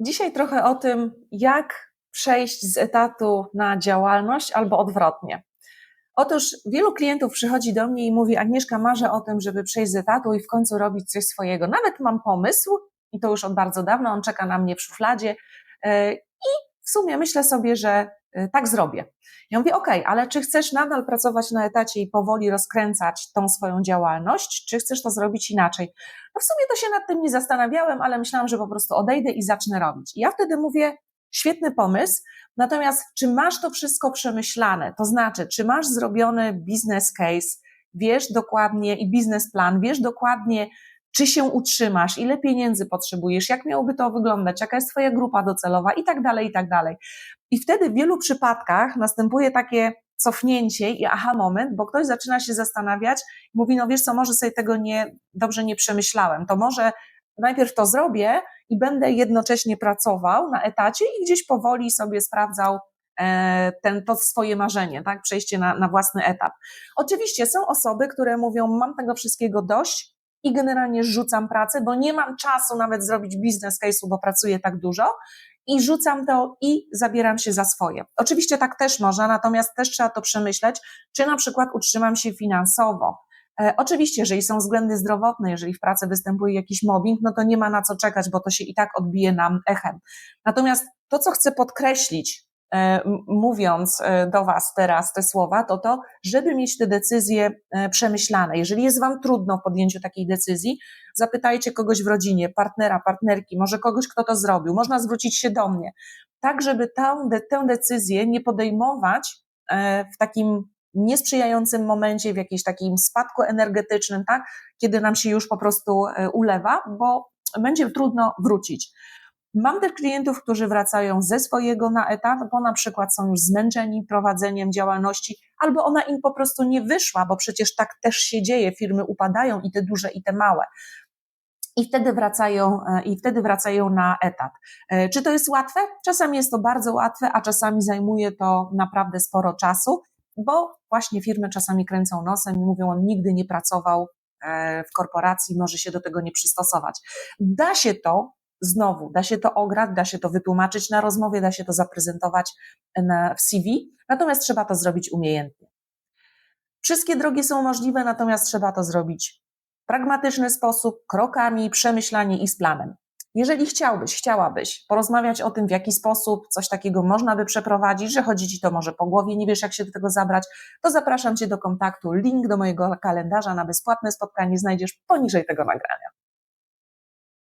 Dzisiaj trochę o tym, jak przejść z etatu na działalność albo odwrotnie. Otóż wielu klientów przychodzi do mnie i mówi: Agnieszka, marzę o tym, żeby przejść z etatu i w końcu robić coś swojego. Nawet mam pomysł, i to już od bardzo dawna, on czeka na mnie w szufladzie. E, I w sumie myślę sobie, że tak zrobię. Ja mówię: OK, ale czy chcesz nadal pracować na etacie i powoli rozkręcać tą swoją działalność, czy chcesz to zrobić inaczej? No w sumie to się nad tym nie zastanawiałem, ale myślałam, że po prostu odejdę i zacznę robić. I ja wtedy mówię: Świetny pomysł, natomiast czy masz to wszystko przemyślane? To znaczy, czy masz zrobiony business case, wiesz dokładnie i biznesplan, wiesz dokładnie, czy się utrzymasz, ile pieniędzy potrzebujesz, jak miałoby to wyglądać, jaka jest Twoja grupa docelowa i tak dalej, i tak dalej. I wtedy w wielu przypadkach następuje takie cofnięcie i aha moment, bo ktoś zaczyna się zastanawiać, mówi, no wiesz co, może sobie tego nie, dobrze nie przemyślałem, to może najpierw to zrobię i będę jednocześnie pracował na etacie i gdzieś powoli sobie sprawdzał e, ten, to swoje marzenie, tak, przejście na, na własny etap. Oczywiście są osoby, które mówią, mam tego wszystkiego dość, i generalnie rzucam pracę, bo nie mam czasu nawet zrobić biznes case'u, bo pracuję tak dużo i rzucam to i zabieram się za swoje. Oczywiście tak też można, natomiast też trzeba to przemyśleć, czy na przykład utrzymam się finansowo. E, oczywiście, jeżeli są względy zdrowotne, jeżeli w pracy występuje jakiś mobbing, no to nie ma na co czekać, bo to się i tak odbije nam echem. Natomiast to, co chcę podkreślić, mówiąc e, do Was teraz te słowa, to to, żeby mieć te decyzje e, przemyślane. Jeżeli jest Wam trudno w podjęciu takiej decyzji, zapytajcie kogoś w rodzinie, partnera, partnerki, może kogoś, kto to zrobił. Można zwrócić się do mnie. Tak, żeby tę, tę decyzję nie podejmować w takim niesprzyjającym momencie, w jakimś takim spadku energetycznym, tak, kiedy nam się już po prostu ulewa, bo będzie trudno wrócić. Mam też klientów, którzy wracają ze swojego na etat, bo na przykład są już zmęczeni prowadzeniem działalności, albo ona im po prostu nie wyszła, bo przecież tak też się dzieje, firmy upadają i te duże, i te małe. I wtedy wracają, e, i wtedy wracają na etat. E, czy to jest łatwe? Czasami jest to bardzo łatwe, a czasami zajmuje to naprawdę sporo czasu, bo właśnie firmy czasami kręcą nosem i mówią, on nigdy nie pracował e, w korporacji, może się do tego nie przystosować. Da się to, Znowu, da się to ograć, da się to wytłumaczyć na rozmowie, da się to zaprezentować na, w CV, natomiast trzeba to zrobić umiejętnie. Wszystkie drogi są możliwe, natomiast trzeba to zrobić w pragmatyczny sposób, krokami, przemyślanie i z planem. Jeżeli chciałbyś, chciałabyś porozmawiać o tym, w jaki sposób coś takiego można by przeprowadzić, że chodzi ci to może po głowie, nie wiesz, jak się do tego zabrać, to zapraszam cię do kontaktu. Link do mojego kalendarza na bezpłatne spotkanie znajdziesz poniżej tego nagrania.